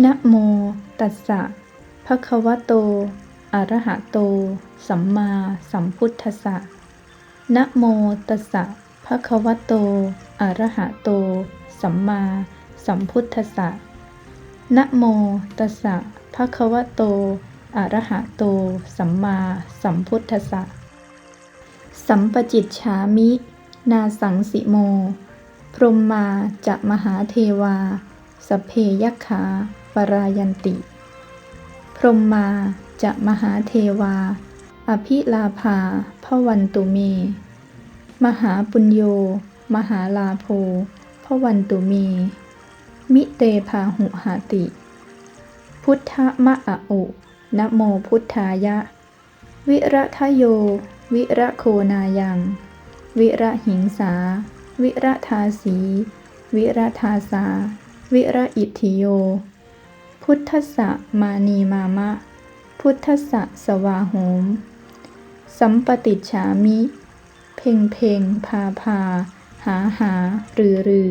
นะโม ตัสสะ ภะคะวะโต อะระหะโต สัมมาสัมพุทธัสสะ นะโม ตัสสะ ภะคะวะโต อะระหะโต สัมมาสัมพุทธัสสะ นะโม ตัสสะ ภะคะวะโต อะระหะโต สัมมาสัมพุทธัสสะ สัมปจิตฉามิ นาสังสิโม พรหมมาจะมหาเทวาสเพยัคขา ปรายันติ พรหมมาจะมหาเทวา อภิลาภาพวันตุเม มหาปุญโย มหาลาโภพวันตุเม มิเตภาหุหาติ พุทธมะอะโอนโมพุทธายะ วิระทะโย วิระโคนายัง วิระหิงสา วิระทาสี วิระทาสา วิระอิทธิโย พุทธสะมานีมามะ พุทธสะสวาโหม สัมปติฉามิ เพ่งเพ่งพาพา หาหา รือรือ